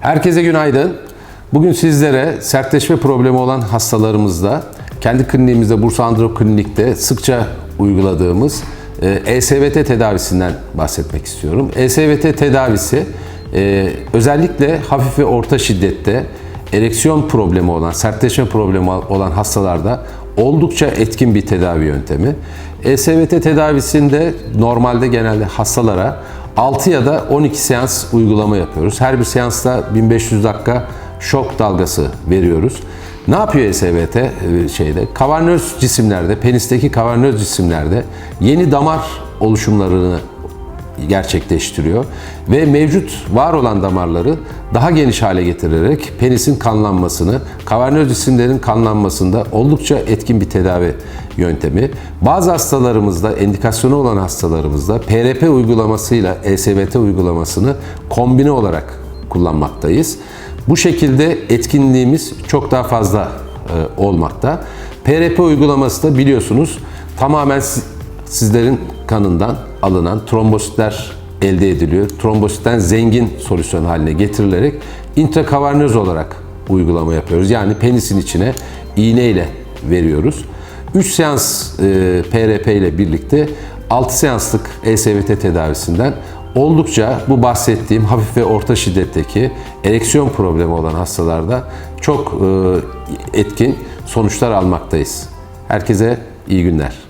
Herkese günaydın. Bugün sizlere sertleşme problemi olan hastalarımızda, kendi kliniğimizde Bursa Androp Klinik'te sıkça uyguladığımız e, ESVT tedavisinden bahsetmek istiyorum. ESVT tedavisi e, özellikle hafif ve orta şiddette ereksiyon problemi olan, sertleşme problemi olan hastalarda oldukça etkin bir tedavi yöntemi. ESVT tedavisinde normalde genelde hastalara 6 ya da 12 seans uygulama yapıyoruz. Her bir seansta 1500 dakika şok dalgası veriyoruz. Ne yapıyor ESVT e, şeyde? Kavernöz cisimlerde, penisteki kavernöz cisimlerde yeni damar oluşumlarını gerçekleştiriyor ve mevcut var olan damarları daha geniş hale getirerek penisin kanlanmasını, kavernöz cisimlerin kanlanmasında oldukça etkin bir tedavi yöntemi. Bazı hastalarımızda, endikasyonu olan hastalarımızda PRP uygulamasıyla ESVT uygulamasını kombine olarak kullanmaktayız. Bu şekilde etkinliğimiz çok daha fazla e, olmakta. PRP uygulaması da biliyorsunuz tamamen sizlerin kanından alınan trombositler elde ediliyor. Trombositten zengin solüsyon haline getirilerek intrakavernöz olarak uygulama yapıyoruz. Yani penisin içine iğneyle veriyoruz. 3 seans e, PRP ile birlikte 6 seanslık ESVT tedavisinden oldukça bu bahsettiğim hafif ve orta şiddetteki ereksiyon problemi olan hastalarda çok e, etkin sonuçlar almaktayız. Herkese iyi günler.